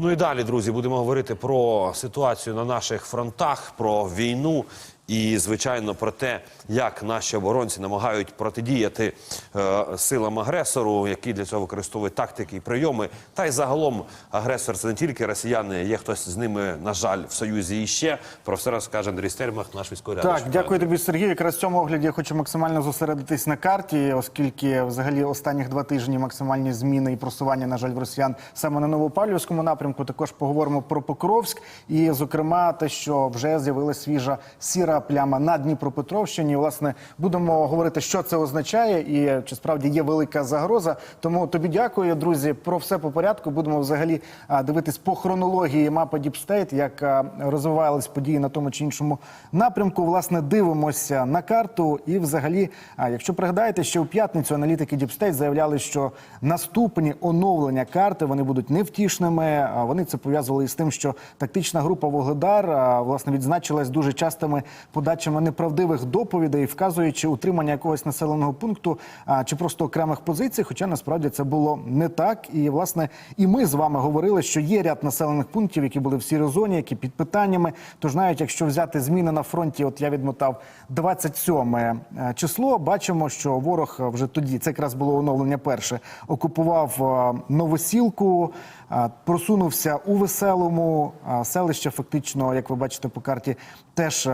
Ну і далі, друзі, будемо говорити про ситуацію на наших фронтах, про війну і, звичайно, про те, як наші оборонці намагають протидіяти е, силам агресору, які для цього використовують тактики і прийоми. Та й загалом агресор це не тільки росіяни, є хтось з ними, на жаль, в союзі і ще. Про все розкаже Андрій Стермах, наш військовий Так, дякую тобі, Сергій. Якраз в цьому огляді я хочу максимально зосередитись на карті, оскільки взагалі останніх два тижні максимальні зміни і просування, на жаль, в росіян саме на Новопавлівському напрямку. Також поговоримо про Покровськ і, зокрема, те, що вже з'явилася свіжа сіра пляма на Дніпропетровщині. Власне, будемо говорити, що це означає, і чи справді є велика загроза. Тому тобі дякую, друзі. Про все по порядку. Будемо взагалі дивитись по хронології мапи Діпстейт, як розвивались події на тому чи іншому напрямку. Власне, дивимося на карту. І, взагалі, якщо пригадаєте, ще у п'ятницю аналітики Діпстейт заявляли, що наступні оновлення карти вони будуть невтішними. Вони це пов'язували із тим, що тактична група Вогледар власне відзначилась дуже частими подачами неправдивих доповідей, вказуючи утримання якогось населеного пункту чи просто окремих позицій. Хоча насправді це було не так. І власне і ми з вами говорили, що є ряд населених пунктів, які були в сірій зоні, які під питаннями. Тож навіть якщо взяти зміни на фронті, от я відмотав 27 е, число. Бачимо, що ворог вже тоді це якраз було оновлення перше. Окупував е, новосілку, е, просунувся у веселому селище. Фактично, як ви бачите по карті, теж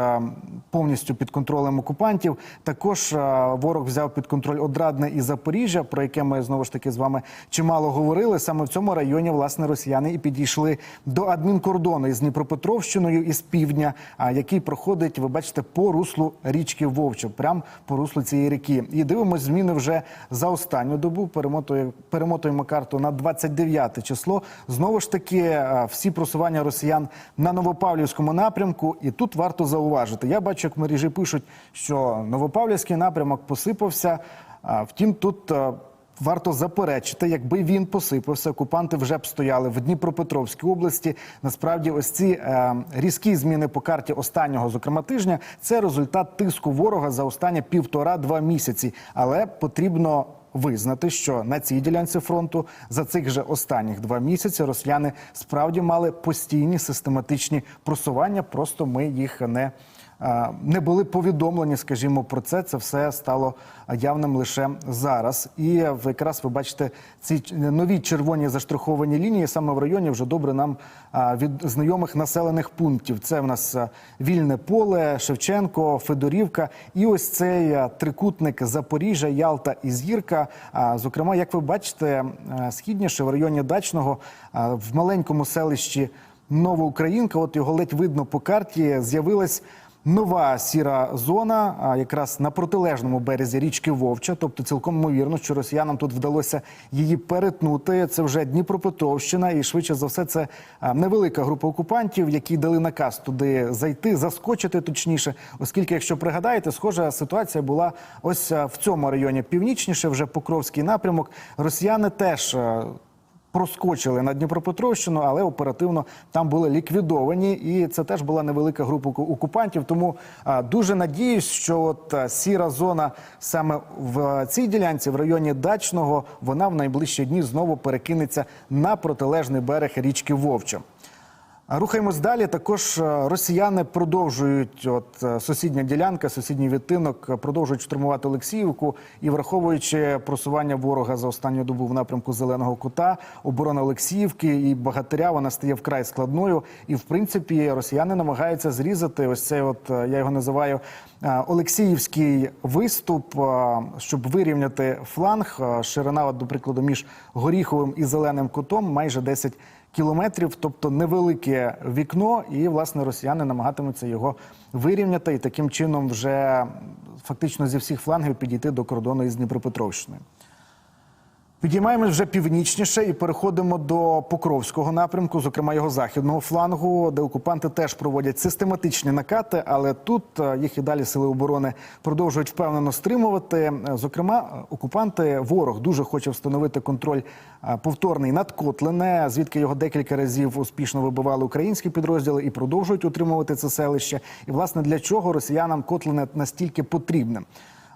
повністю під контролем окупантів. Також е, ворог взяв під контроль Одрадне і Запоріжжя, про яке ми знову ж таки з вами чимало говорили. Саме в цьому районі власне росіяни і підійшли до адмінкордону із Дніпропетровщиною із півдня, який проходить, ви бачите, по руслу річки Вовче, прямо по руслу цієї ріки. І дивимось зміни вже за останню добу. Перемотує- перемотуємо карту на 29 число. Знову ж таки, е, всі просування росіян на Новопавлівському напрямку. І тут варто зауважити. Я бачу, як мережі пишуть, що Новопавлівський напрямок посипався. А, Втім, тут. е, Варто заперечити, якби він посипався, окупанти вже б стояли в Дніпропетровській області. Насправді, ось ці е, різкі зміни по карті останнього, зокрема тижня, це результат тиску ворога за останні півтора-два місяці. Але потрібно визнати, що на цій ділянці фронту за цих же останніх два місяці росіяни справді мали постійні систематичні просування. Просто ми їх не. Не були повідомлені, скажімо, про це. Це все стало явним лише зараз. І якраз ви бачите ці нові червоні заштриховані лінії саме в районі вже добре нам від знайомих населених пунктів. Це в нас вільне поле, Шевченко, Федорівка. І ось цей трикутник Запоріжжя, Ялта і Зірка. Зокрема, як ви бачите, східніше в районі Дачного в маленькому селищі Новоукраїнка, от його ледь видно по карті, з'явилась. Нова сіра зона, якраз на протилежному березі річки Вовча. Тобто, цілком ймовірно, що росіянам тут вдалося її перетнути. Це вже Дніпропетровщина, і швидше за все, це невелика група окупантів, які дали наказ туди зайти, заскочити точніше. Оскільки, якщо пригадаєте, схожа ситуація була ось в цьому районі північніше, вже Покровський напрямок. Росіяни теж. Проскочили на Дніпропетровщину, але оперативно там були ліквідовані, і це теж була невелика група оку- окупантів. Тому дуже надіюсь, що от сіра зона саме в цій ділянці, в районі Дачного, вона в найближчі дні знову перекинеться на протилежний берег річки Вовча. Рухаємось далі. Також е, росіяни продовжують, от е, сусідня ділянка, сусідній відтинок, е, продовжують штурмувати Олексіївку і враховуючи просування ворога за останню добу в напрямку зеленого кута, оборона Олексіївки і Багатиря вона стає вкрай складною. І в принципі росіяни намагаються зрізати ось цей, от я його називаю Олексіївський виступ, щоб вирівняти фланг. Ширина, от, до прикладу, між Горіховим і Зеленим кутом майже 10 кілометрів, тобто невелике вікно, і власне росіяни намагатимуться його вирівняти і таким чином вже фактично зі всіх флангів підійти до кордону із Дніпропетровщиною. Підіймаємось вже північніше і переходимо до Покровського напрямку, зокрема його західного флангу, де окупанти теж проводять систематичні накати, але тут е, їх і далі сили оборони продовжують впевнено стримувати. Е, Зокрема, окупанти ворог дуже хоче встановити контроль е, повторний над Котлине, звідки його декілька разів успішно вибивали українські підрозділи і продовжують утримувати це селище. І власне для чого росіянам Котлине настільки потрібне?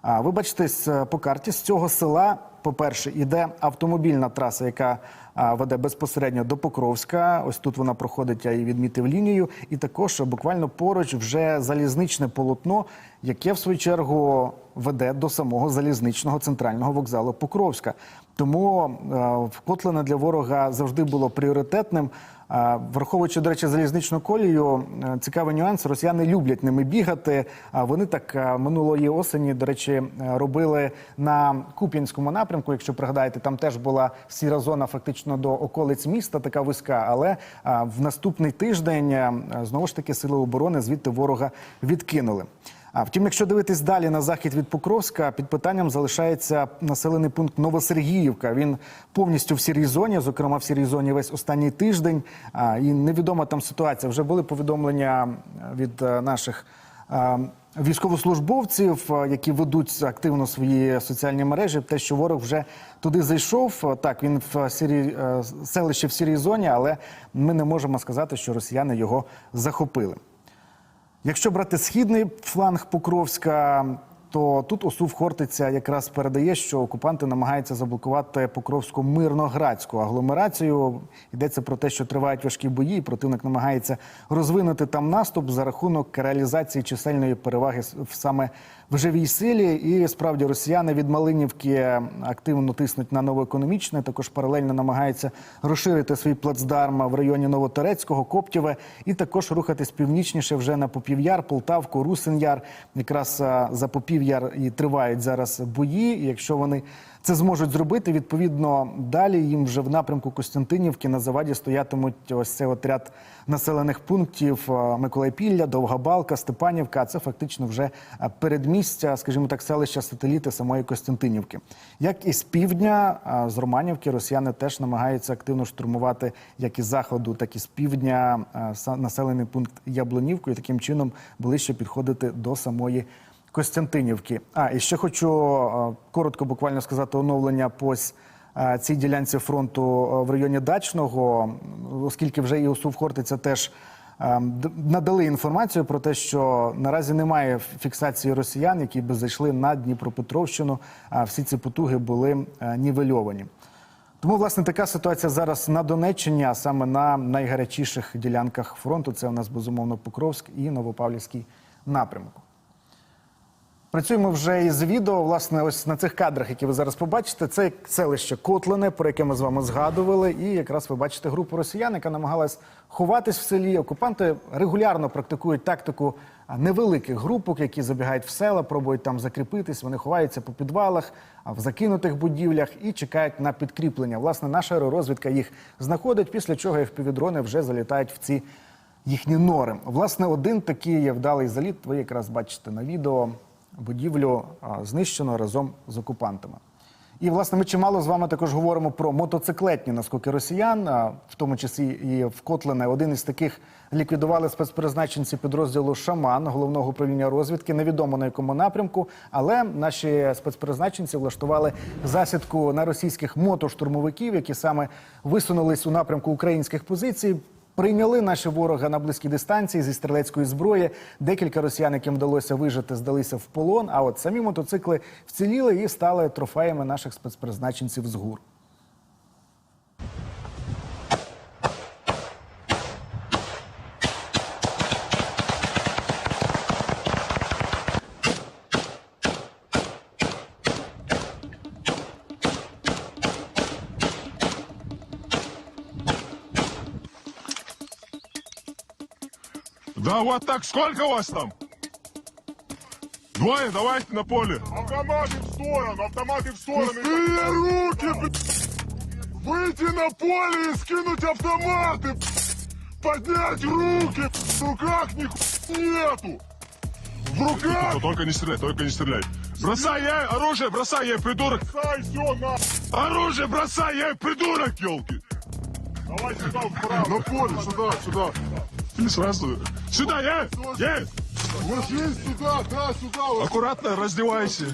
А ви бачите по карті з цього села, по-перше, іде автомобільна траса, яка веде безпосередньо до Покровська. Ось тут вона проходить, я її відмітив лінію. І також буквально поруч вже залізничне полотно, яке в свою чергу веде до самого залізничного центрального вокзалу Покровська. Тому е, вкотлене для ворога завжди було пріоритетним. Враховуючи, до речі, залізничну колію, е, цікавий нюанс. Росіяни люблять ними бігати. Вони так е, минулої осені, до речі, е, робили на Куп'янському напрямку. Якщо пригадаєте, там теж була сіра зона фактично до околиць міста, така вузька. Але в наступний тиждень знову ж таки сили оборони звідти ворога відкинули. А втім, якщо дивитись далі на захід від Покровська, під питанням залишається населений пункт Новосергіївка. Він повністю в сірій зоні, зокрема в сірій зоні весь останній тиждень. А, і невідома там ситуація. Вже були повідомлення від е, наших. е, Військовослужбовців, е, які ведуть активно свої соціальні мережі, те, що ворог вже туди зайшов. Так, він в сірій селище в сірій зоні, але ми не можемо сказати, що росіяни його захопили. Якщо брати східний фланг Покровська, то тут Осув Хортиця якраз передає, що окупанти намагаються заблокувати Покровську мирноградську агломерацію. Йдеться про те, що тривають важкі бої, і противник намагається розвинути там наступ за рахунок реалізації чисельної переваги саме в живій силі. І справді росіяни від Малинівки активно тиснуть на новоекономічне, також паралельно намагаються розширити свій плацдарм в районі Новоторецького, Коптєве, і також рухатись північніше вже на Попів'яр, Полтавку, Русин-Яр. Якраз за Попів'яр і тривають зараз бої. І якщо вони це зможуть зробити, відповідно далі їм вже в напрямку Костянтинівки на заваді стоятимуть ось цей от ряд населених пунктів а, Миколайпілля, Довгобалка, Степанівка. Це фактично вже передмістя, скажімо так, селища сателіти самої Костянтинівки. Як і з півдня, з Романівки, росіяни теж намагаються активно штурмувати як із заходу, так і з півдня населений пункт Яблонівку і таким чином ближче підходити до самої. Костянтинівки. А і ще хочу коротко буквально сказати оновлення по цій ділянці фронту в районі Дачного, оскільки вже і УСУВ Хортиця теж надали інформацію про те, що наразі немає фіксації росіян, які би зайшли на Дніпропетровщину. А всі ці потуги були нівельовані. Тому, власне, така ситуація зараз на Донеччині, а саме на найгарячіших ділянках фронту. Це у нас безумовно Покровськ і Новопавлівський напрямок. Працюємо вже із відео. Власне, ось на цих кадрах, які ви зараз побачите, це селище Котлине, про яке ми з вами згадували. І якраз ви бачите групу росіян, яка намагалась ховатись в селі. Окупанти регулярно практикують тактику невеликих групок, які забігають в села, пробують там закріпитись. Вони ховаються по підвалах, в закинутих будівлях і чекають на підкріплення. Власне, наша аеророзвідка їх знаходить, після чого FPV-дрони вже залітають в ці їхні нори. Власне, один такий є вдалий заліт. Ви якраз бачите на відео. Будівлю знищено разом з окупантами. І власне ми чимало з вами також говоримо про мотоциклетні наскоки росіян, в тому числі і в Котлине. Один із таких ліквідували спецпризначенці підрозділу Шаман головного управління розвідки. Невідомо на якому напрямку, але наші спецпризначенці влаштували засідку на російських мотоштурмовиків, які саме висунулись у напрямку українських позицій. Прийняли наші ворога на близькій дистанції зі стрілецької зброї. Декілька росіян, яким вдалося вижити, здалися в полон. А от самі мотоцикли вціліли і стали трофеями наших спецпризначенців з гур. Да вот так, сколько у вас там? Двое, давайте на поле. Автоматы в сторону, автоматы в сторону. Пустые руки, блядь! Выйти на поле и скинуть автоматы! Поднять руки, в руках нихуя нету! В руках! Только не стреляй, только не стреляй. Бросай, я оружие, бросай, я придурок! Сай, все, на. Оружие бросай, я придурок, елки! Давай сюда, вправо. На поле, сюда, сюда. Ты сразу. Сюда, я! Я! есть сюда, да, сюда. Аккуратно раздевайся.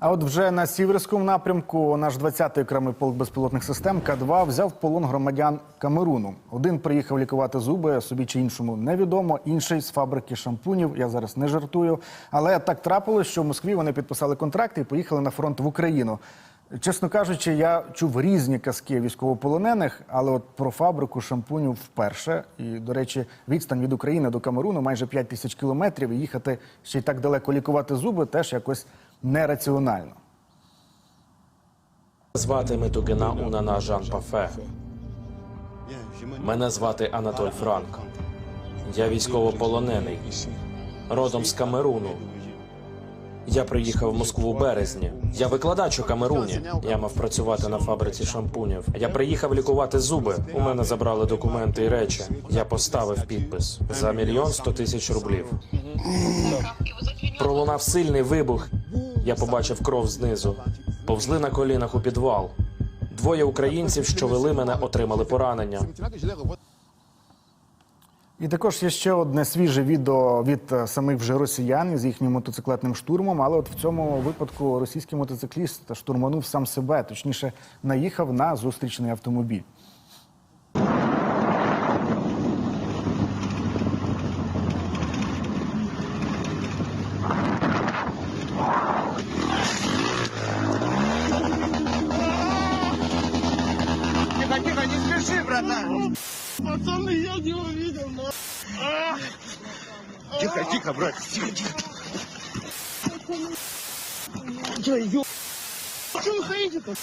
А от вже на сіверському напрямку наш 20-й окремий полк безпілотних систем К-2 взяв в полон громадян Камеруну. Один приїхав лікувати зуби, собі чи іншому невідомо. Інший з фабрики шампунів. Я зараз не жартую. Але так трапилось, що в Москві вони підписали контракт і поїхали на фронт в Україну. Чесно кажучи, я чув різні казки військовополонених, але от про фабрику шампунів вперше. І, до речі, відстань від України до Камеруну майже 5 тисяч кілометрів. І їхати ще й так далеко лікувати зуби теж якось нераціонально. Звати Метугина Унана Жан Пафе. Мене звати Анатоль Франк. Я військовополонений, родом з Камеруну. Я приїхав в Москву в березні. Я викладач у Камеруні. Я мав працювати на фабриці шампунів. Я приїхав лікувати зуби. У мене забрали документи і речі. Я поставив підпис за мільйон сто тисяч рублів. Пролунав сильний вибух. Я побачив кров знизу. Повзли на колінах у підвал. Двоє українців, що вели мене, отримали поранення. І також є ще одне свіже відео від е, самих вже росіян з їхнім мотоциклетним штурмом. Але от в цьому випадку російський мотоцикліст штурманув сам себе, точніше, наїхав на зустрічний автомобіль. Пацаны, я не увидел, но... Тихо, тихо, брат, тихо, тихо. Что вы стоите-то?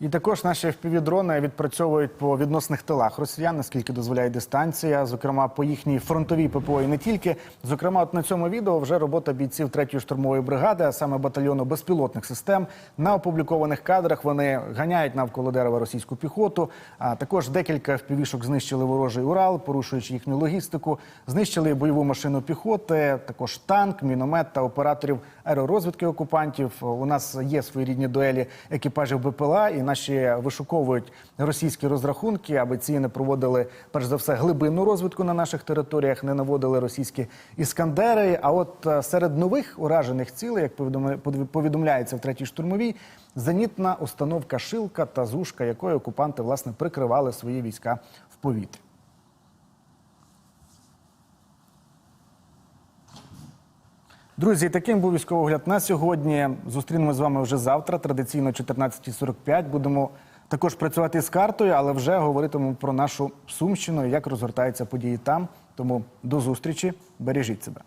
І також наші FPV-дрони відпрацьовують по відносних тилах росіян, наскільки дозволяє дистанція, зокрема по їхній фронтовій ППО і не тільки. Зокрема, от на цьому відео вже робота бійців 3-ї штурмової бригади, а саме батальйону безпілотних систем. На опублікованих кадрах вони ганяють навколо дерева російську піхоту. А також декілька FPV-шок знищили ворожий Урал, порушуючи їхню логістику. Знищили бойову машину піхоти, також танк, міномет та операторів аеророзвідки окупантів. У нас є своєрідні дуелі екіпажів БПЛА, і наші вишуковують російські розрахунки, аби ці не проводили перш за все глибинну розвитку на наших територіях, не наводили російські іскандери. А от е, серед нових уражених цілей, як повідомляється в третій штурмовій, зенітна установка Шилка та Зушка, якою окупанти власне прикривали свої війська в повітрі. Друзі, таким був військовий огляд на сьогодні. Зустрінемось з вами вже завтра. Традиційно о 14.45. Будемо також працювати з картою, але вже говоритимемо про нашу Сумщину і як розгортаються події там. Тому до зустрічі, бережіть себе.